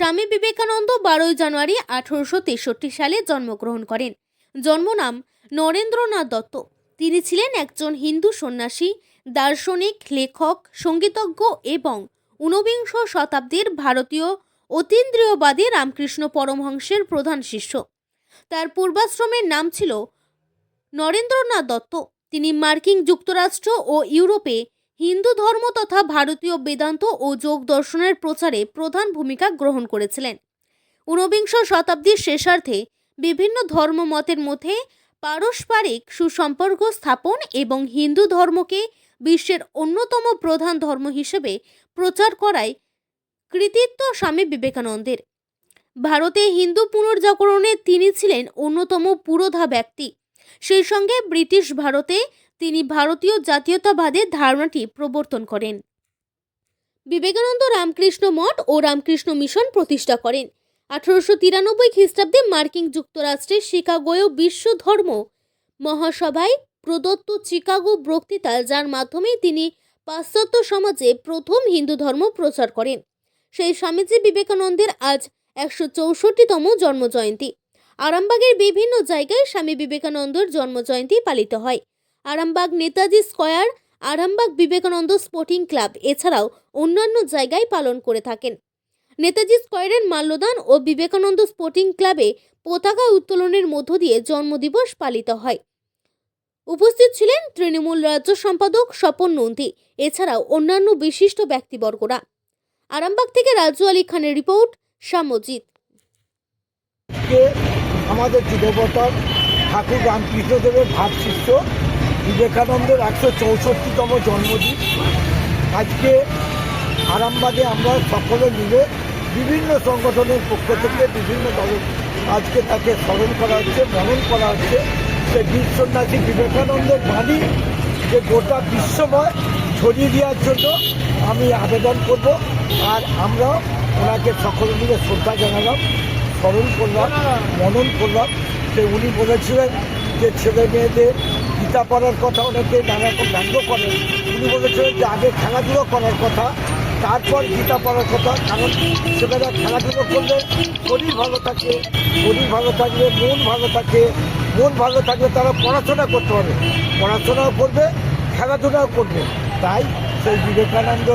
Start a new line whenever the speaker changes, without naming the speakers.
স্বামী বিবেকানন্দ বারোই জানুয়ারি আঠারোশো তেষট্টি সালে জন্মগ্রহণ করেন। জন্মনাম নরেন্দ্রনাথ দত্ত। তিনি ছিলেন একজন হিন্দু সন্ন্যাসী, দার্শনিক, লেখক, সঙ্গীতজ্ঞ এবং ঊনবিংশ শতাব্দীর ভারতীয় অতীন্দ্রিয়বাদী রামকৃষ্ণ পরমহংসের প্রধান শিষ্য। তার পূর্বাশ্রমের নাম ছিল নরেন্দ্রনাথ দত্ত। তিনি মার্কিন যুক্তরাষ্ট্র ও ইউরোপে হিন্দু ধর্ম তথা ভারতীয় বেদান্ত ও যোগ দর্শনের প্রচারে প্রধান ভূমিকা গ্রহণ করেছিলেন। ঊনবিংশ শতাব্দীর শেষার্ধে বিভিন্ন ধর্মমতের মধ্যে পারস্পরিক সুসম্পর্ক স্থাপন এবং হিন্দু ধর্মকে বিশ্বের অন্যতম প্রধান ধর্ম হিসেবে প্রচার করায় কৃতিত্ব স্বামী বিবেকানন্দের। ভারতে হিন্দু পুনর্জাগরণে তিনি ছিলেন অন্যতম পুরোধা ব্যক্তি। সেই সঙ্গে ব্রিটিশ ভারতে তিনি ভারতীয় জাতীয়তাবাদের ধারণাটি প্রবর্তন করেন। বিবেকানন্দ রামকৃষ্ণ মঠ ও রামকৃষ্ণ মিশন প্রতিষ্ঠা করেন। আঠারোশো তিরানব্বই খ্রিস্টাব্দে মার্কিন যুক্তরাষ্ট্রের শিকাগোয় বিশ্ব ধর্ম মহাসভায় প্রদত্ত চিকাগো বক্তৃতা, যার মাধ্যমে তিনি পাশ্চাত্য সমাজে প্রথম হিন্দু ধর্ম প্রচার করেন। সেই স্বামীজি বিবেকানন্দের আজ একশো চৌষট্টিতম জন্মজয়ন্তী। আরামবাগের বিভিন্ন জায়গায় স্বামী বিবেকানন্দর জন্মজয়ন্তী পালিত হয়। Arambagh Netaji square, Arambagh Vivekananda sporting club এছাড়াও অন্যান্য জায়গায় পালন করে থাকেন। নেতাজি স্কয়ারের মাল্যদান ও বিবেকানন্দ স্পোর্টিং ক্লাবে পতাকা উত্তোলনের মধ্য দিয়ে জন্মদিবস পালিত হয়। উপস্থিত ছিলেন তৃণমূল রাজ্য সম্পাদক স্বপন নন্দী, এছাড়াও অন্যান্য বিশিষ্ট ব্যক্তিবর্গরা। আরামবাগ থেকে রাজু আলী খানের রিপোর্ট সামজিৎ
আমাদের যুববতার ঠাকুর রামকৃষ্ণদেবের ভাব শিষ্য বিবেকানন্দের একশো চৌষট্টিতম জন্মদিন। আজকে আরামবাগে আমরা সকলে মিলে বিভিন্ন সংগঠনের পক্ষ থেকে বিভিন্ন দল আজকে তাকে স্মরণ করা হচ্ছে মনন করা হচ্ছে। সে বীর সন্ন্যাসী বিবেকানন্দের বাণী যে গোটা বিশ্বময় ছড়িয়ে দেওয়ার জন্য আমি আবেদন করব। আর আমরা ওনাকে সকলে মিলে শ্রদ্ধা জানালাম, স্মরণ করলাম, মনন করলাম যে উনি বলেছিলেন যে ছেলে মেয়েদের গীতা পড়ার কথা অনেকে নানা রকম ব্যঙ্গ করেন। উনি বলেছিলেন যে আগে খেলাধুলো করার কথা, তারপর গীতা পড়ার কথা, কারণ ছেলেরা খেলাধুলো করলে শরীর ভালো থাকে, শরীর ভালো থাকলে মন ভালো থাকে, মন ভালো থাকলে তারা পড়াশোনা করতে পারবে। পড়াশোনাও করবে, খেলাধুলাও করবে। তাই সেই বিবেকানন্দ